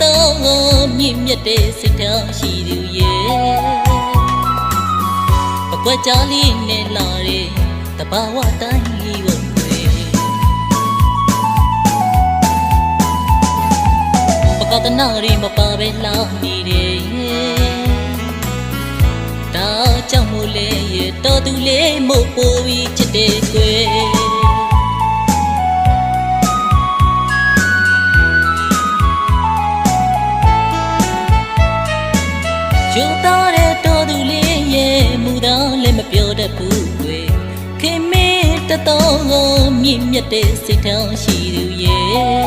တတော်မြင့်မြတ်တဲ့စိတ်ထားရှိသူရဲ့ပကွက်ကြားလေးနဲ့လာတဲ့တဘာဝတိုင်းလေးကိုကွယ်ပကတနာရီမပါပဲလာနေတယ်ဒါကြောင့်မို့လေရဲ့တော်သူလေးမို့ပို့ပြီးချစ်တယ်ကွယ် တဲ့တော်သူလေးရဲ့မူသားလည်းမပြောတတ်ဘူးကွယ်ခင်မင်းတတော်ကိုမြင့်မြတ်တဲ့စိတ်ထားရှိသူရဲ့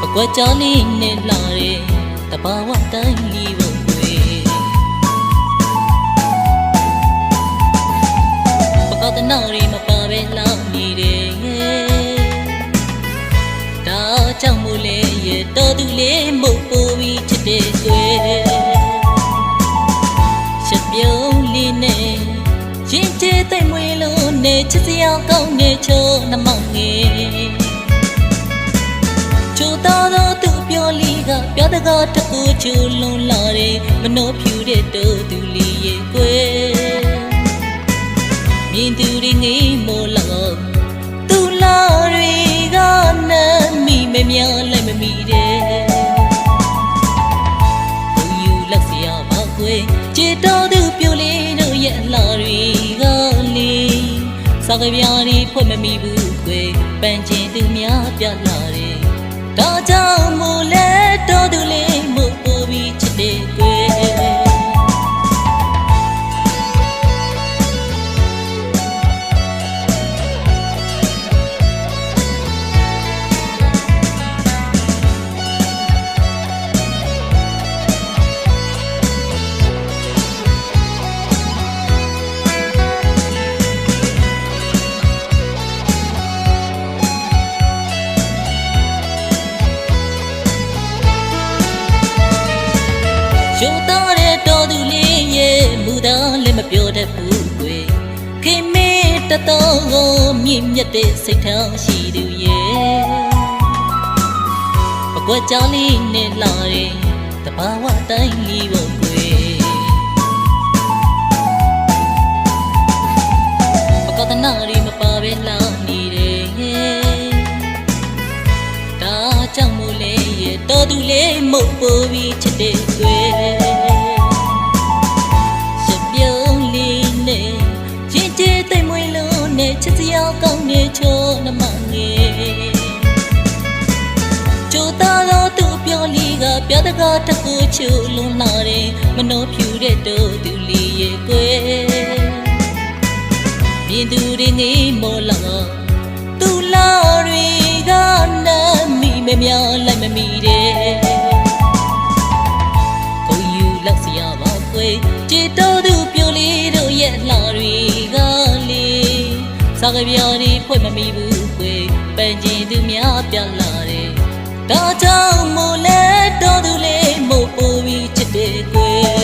ပကွက်ကြောလေးနဲ့လာတဲ့တဘာဝတိုင်းလေးကိုကွယ်ပကောတနာရီမပါပဲလာနေတယ်ဒါကြောင့်မို့လေရဲ့တော်သူလေးမို့ပို့ပြီးချစ်တဲ့ကွယ်ချ နေချစ်စရာကောင်းနေချိုးနှမောင်ငယ်ချိုးတော်သောသူပြောလီကပြောတကားတကူချူလွန်လာတယ်မနှောဖြူတဲ့တော် စကားပြားတွေဖွင့်မမိဘူးခွေပန်းကျင်သူများပြလာတယ်ဒါကြောင့်မို့လဲတော်သူလေးမို့ပို့ပြီးချစ်တဲ့ကွယ် ရုံသားတဲ့တော်သူလေးရဲ့မူသားလည်းမပြောတတ်ဘူးကွယ်ခင်မင်းတတော်ကိုမြင့်မြတ်တဲ့စိတ်ထားရှိသူရဲ့ပကွက်ကြောင်းလေးနဲ့လာတဲ့တဘာဝတိုင်းလေးပေါ့ကွယ်ပ မုတ်ပိုးပြီးချစ်တဲ့ကွယ်ရပြုံးလေးနဲ့ရင်ကျေးသိမ့်မွေလို့နဲ့ချစ်စရာကောင်းနေချိုးနှမငယ်ကျိုးသားတော့သူပြောလီကပြောတကားတကူချူလွန်လာတယ်မနှောဖြူတဲ့တော်သူလေးရဲ့ကွယ်မြင်သူတွေငေးမော်လာသူလာတွေကနမ်းမိမများလိုက်မမိတဲ့ ပြောတွေဖွင့်မမိဘူးခွေပန်းကျင်သူများပြလာတယ်ဒါကြောင့်မို့လဲတော်သူလေးမို့ပို့ပြီးချစ်တဲ့ကွယ်